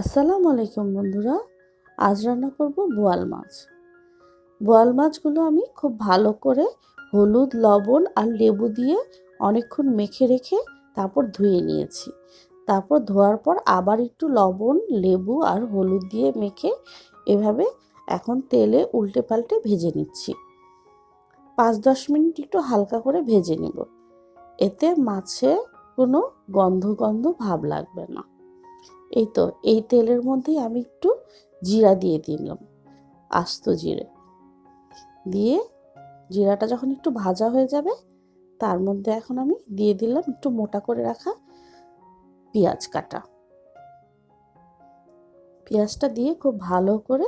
আসসালামু আলাইকুম বন্ধুরা, আজ রান্না করব বোয়াল মাছ। বোয়াল মাছগুলো আমি খুব ভালো করে হলুদ, লবণ আর লেবু দিয়ে অনেকক্ষণ মেখে রেখে তারপর ধুয়ে নিয়েছি। তারপর ধোয়ার পর আবার একটু লবণ, লেবু আর হলুদ দিয়ে মেখে এভাবে এখন তেলে উল্টে পাল্টে ভেজে নিচ্ছি। পাঁচ দশ মিনিট একটু হালকা করে ভেজে নিব। এতে মাছে কোনো গন্ধ গন্ধ ভাব লাগবে না। এই তো, এই তেলের মধ্যেই আমি একটু জিরা দিয়ে দিলাম, আস্ত জিরে। দিয়ে জিরাটা যখন একটু ভাজা হয়ে যাবে, তার মধ্যে এখন আমি দিয়ে দিলাম একটু মোটা করে রাখা পেঁয়াজ কাটা। পেঁয়াজটা দিয়ে খুব ভালো করে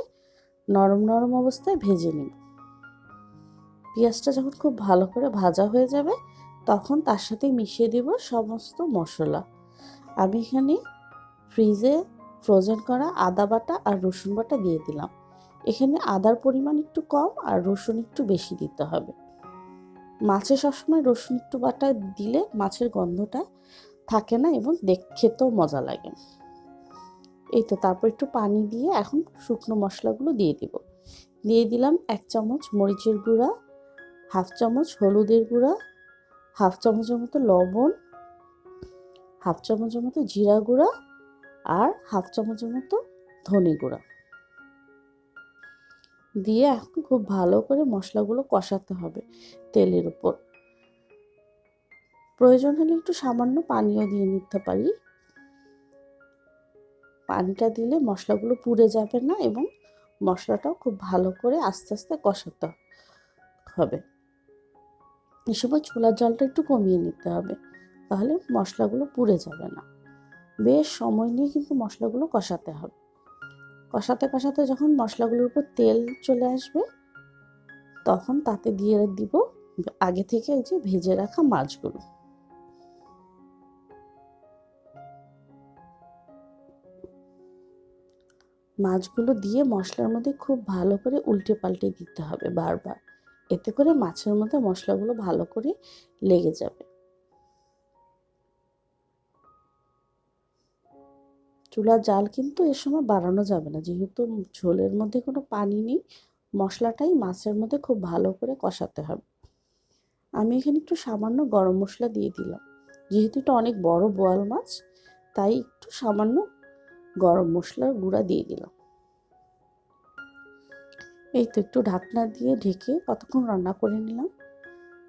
নরম নরম অবস্থায় ভেজে নিব। পেঁয়াজটা যখন খুব ভালো করে ভাজা হয়ে যাবে, তখন তার সাথে মিশিয়ে দিব সমস্ত মশলা। আমি এখানে ফ্রিজে ফ্রোজেন করা আদা বাটা আর রসুন বাটা দিয়ে দিলাম। এখানে আদার পরিমাণ একটু কম আর রসুন একটু বেশি দিতে হবে। মাছে সবসময় রসুন একটু বাটা দিলে মাছের গন্ধটা থাকে না এবং দেখ, খেতেও মজা লাগে। এই তো তারপর একটু পানি দিয়ে এখন শুকনো মশলাগুলো দিয়ে দিব। দিয়ে দিলাম এক চামচ মরিচের গুঁড়া, হাফ চামচ হলুদের গুঁড়া, হাফ চামচের মতো লবণ, হাফ চামচের মতো জিরা গুঁড়া আর হাফ চামচের মতো ধনে গুঁড়া। দিয়ে এখন খুব ভালো করে মশলাগুলো কষাতে হবে তেলের উপর। প্রয়োজন হলে একটু সামান্য পানিও দিয়ে নিতে পারি। পানিটা দিলে মশলাগুলো পুড়ে যাবে না এবং মশলাটাও খুব ভালো করে আস্তে আস্তে কষাতে হবে। এ সময় ছোলার জলটা একটু কমিয়ে নিতে হবে, তাহলে মশলাগুলো পুড়ে যাবে না। বেশ সময় নিয়ে কিন্তু মশলাগুলো কষাতে হবে। কষাতে কষাতে যখন মশলাগুলোর উপর তেল চলে আসবে, তখন তাতে দিয়ে দিব আগে থেকে যে ভেজে রাখা মাছগুলো। মাছগুলো দিয়ে মশলার মধ্যে খুব ভালো করে উল্টে পাল্টে দিতে হবে বারবার। এতে করে মাছের মধ্যে মশলাগুলো ভালো করে লেগে যাবে। চুলার জাল কিন্তু এ সময় বাড়ানো যাবে না। যেহেতু ঝোলের মধ্যে কোনো পানি নেই, মশলাটাই মাছের মধ্যে খুব ভালো করে কষাতে হবে। আমি এখানে একটু সামান্য গরম মশলা দিয়ে দিলাম। যেহেতু এটা অনেক বড় বোয়াল মাছ, তাই একটু সামান্য গরম মশলার গুঁড়া দিয়ে দিলাম। এই তো একটু ঢাকনা দিয়ে ঢেকে কতক্ষণ রান্না করে নিলাম।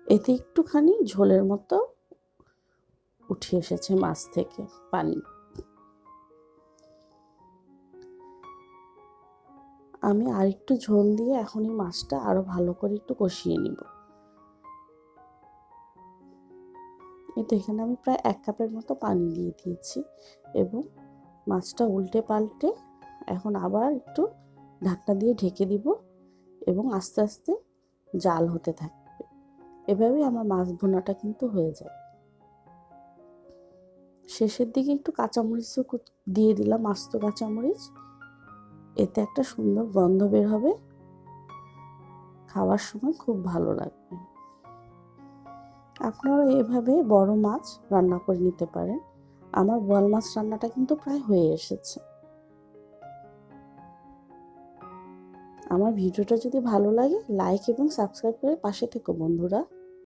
এতে একটুখানি ঝোলের মতো উঠে এসেছে মাছ থেকে পানি। আমি আরেকটু ঝোল দিয়ে এখন এই মাছটা আরও ভালো করে একটু কষিয়ে নিব। এই তো এখানে আমি প্রায় এক কাপের মতো পানি দিয়ে দিয়েছি এবং মাছটা উল্টে পাল্টে এখন আবার একটু ঢাকনা দিয়ে ঢেকে দিব এবং আস্তে আস্তে জাল হতে থাকবে। এভাবেই আমার মাছ ভুনাটা কিন্তু হয়ে যায়। শেষের দিকে একটু কাঁচামরিচও দিয়ে দিলাম, আস্ত কাঁচামরিচ। এতে একটা সুন্দর গন্ধ বের হবে। খাওয়ার সময় খুব ভালো লাগবে। আপনারা এভাবে বড় মাছ রান্না করে নিতে পারেন। আমার বোয়াল মাছ রান্নাটা কিন্তু প্রায় হয়ে এসেছে। আমার ভিডিওটা যদি ভালো লাগে লাইক এবং সাবস্ক্রাইব করে পাশে থেকো বন্ধুরা।